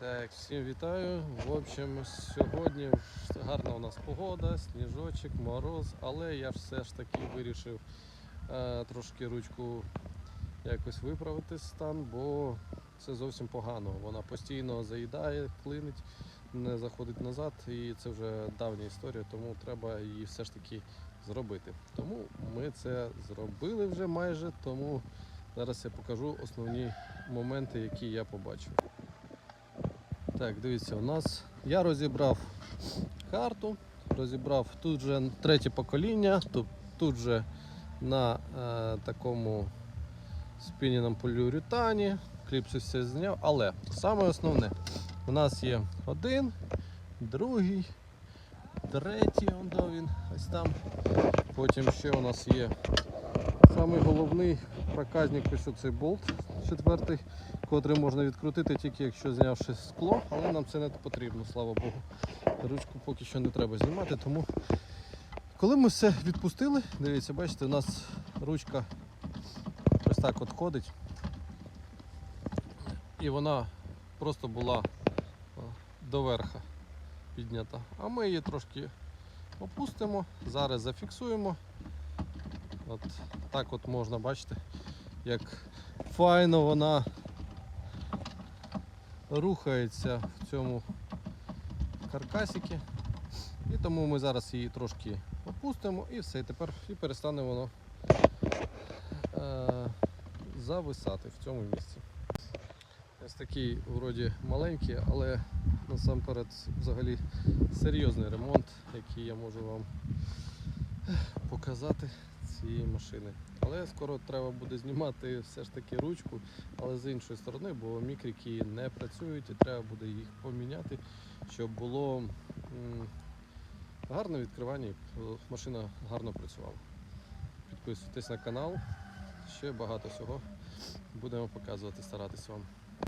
Так, всім вітаю. В общем, сьогодні гарна у нас погода, сніжочок, мороз, але я все ж таки вирішив е, трошки ручку якось виправити стан, бо це зовсім погано. Вона постійно заїдає, клинить, не заходить назад, і це вже давня історія, тому треба її все ж таки зробити. Тому ми це зробили вже майже, тому зараз я покажу основні моменти, які я побачив. Так, дивіться, у нас я розібрав карту, розібрав тут же третє покоління, тут, тут же на е, такому спініному поліуретані, кліпсу все зняв, але саме основне, у нас є один, другий, третій, он він ось там. Потім ще у нас є самий головний проказник, ось оцей болт четвертий котрий можна відкрутити тільки якщо знявши скло, але нам це не потрібно, слава Богу. Ручку поки що не треба знімати, тому коли ми все відпустили, дивіться, бачите, у нас ручка ось так от ходить. І вона просто була о, до верха піднята. А ми її трошки опустимо, зараз зафіксуємо. От так от можна бачити, як файно вона рухається в цьому каркасіки. І тому ми зараз її трошки опустимо і все, і тепер і перестане воно е, зависати в цьому місці. Ось такий вроді маленький, але насамперед взагалі серйозний ремонт, який я можу вам показати цієї машини. Але скоро треба буде знімати все ж таки ручку, але з іншої сторони, бо мікрики не працюють і треба буде їх поміняти, щоб було гарне відкривання і машина гарно працювала. Підписуйтесь на канал, ще багато всього будемо показувати, старатися вам.